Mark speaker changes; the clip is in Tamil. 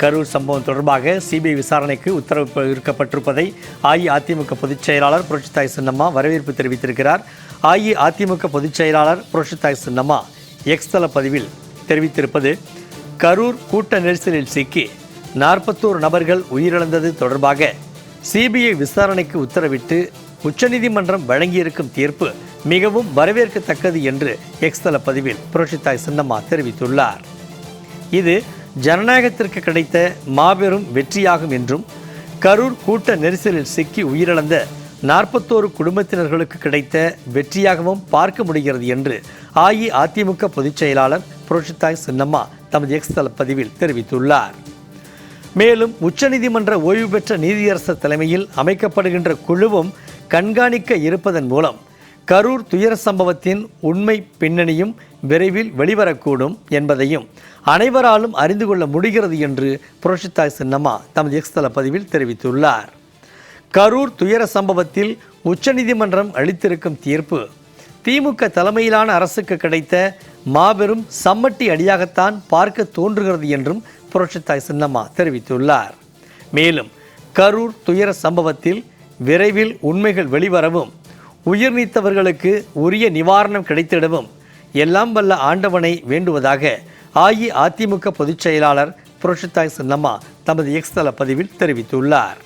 Speaker 1: கரூர் சம்பவம் தொடர்பாக சிபிஐ விசாரணைக்கு உத்தரவு இருக்கப்பட்டிருப்பதை அஇஅதிமுக பொதுச் செயலாளர் புரட்சித்தாய் சின்னம்மா வரவேற்பு தெரிவித்திருக்கிறார். அஇஅதிமுக பொதுச் செயலாளர் புரட்சித்தாய் சின்னம்மா எக்ஸ்தல பதிவில் தெரிவித்திருப்பது கரூர் கூட்ட நெரிசலில் சிக்கி நாற்பத்தோரு நபர்கள் உயிரிழந்தது தொடர்பாக சிபிஐ விசாரணைக்கு உத்தரவிட்டு உச்சநீதிமன்றம் வழங்கியிருக்கும் தீர்ப்பு மிகவும் வரவேற்கத்தக்கது என்று எக்ஸ்தல பதிவில் புரட்சித்தாய் சின்னம்மா தெரிவித்துள்ளார். இது ஜனநாயகத்திற்கு கிடைத்த மாபெரும் வெற்றியாகும் என்றும் கரூர் கூட்ட நெரிசலில் சிக்கி உயிரிழந்த நாற்பத்தோரு குடும்பத்தினர்களுக்கு கிடைத்த வெற்றியாகவும் பார்க்க முடிகிறது என்று அஇஅதிமுக பொதுச் செயலாளர் புரட்சித்தாய் சின்னம்மா தமது எக்ஸ் தள பதிவில் தெரிவித்துள்ளார். மேலும் உச்சநீதிமன்ற ஓய்வு பெற்ற நீதியரசர் தலைமையில் அமைக்கப்படுகின்ற குழுவும் கண்காணிக்க இருப்பதன் மூலம் கரூர் துயர சம்பவத்தின் உண்மை பின்னணியும் விரைவில் வெளிவரக்கூடும் என்பதையும் அனைவராலும் அறிந்து கொள்ள முடிகிறது என்று புரட்சித்தாய் சின்னம்மா தமது எக்ஸ்தல பதிவில் தெரிவித்துள்ளார். கரூர் துயர சம்பவத்தில் உச்சநீதிமன்றம் அளித்திருக்கும் தீர்ப்பு. திமுக தலைமையிலான அரசுக்கு கிடைத்த மாபெரும் சம்மட்டி அடியாகத்தான் பார்க்க தோன்றுகிறது என்றும் புரட்சித்தாய் சின்னம்மா தெரிவித்துள்ளார். மேலும் கரூர் துயர சம்பவத்தில் விரைவில் உண்மைகள் வெளிவரவும் உயிர் நீத்தவர்களுக்கு உரிய நிவாரணம் கிடைத்திடவும் எல்லாம் வல்ல ஆண்டவனை வேண்டுவதாக அஇஅதிமுக பொதுச் செயலாளர் புரட்சித்தாய் சின்னம்மா தமது எக்ஸ்தல பதிவில் தெரிவித்துள்ளார்.